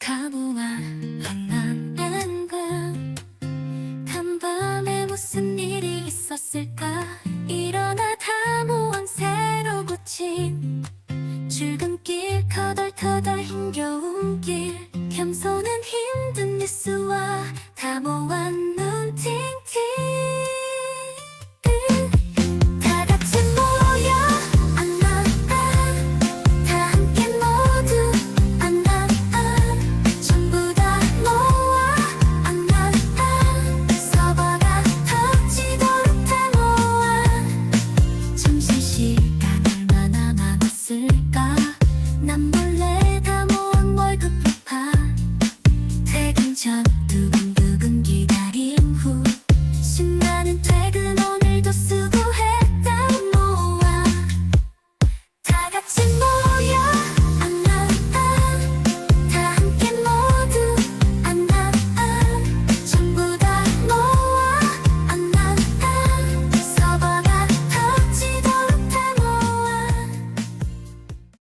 가보아 만나는 금 간밤에 무슨 일이 있었을까? 일어나 다모한 새로 고친 출근길 터덜터덜 힘겨운 길. 겸손은 힘든 뉴스와 touching me.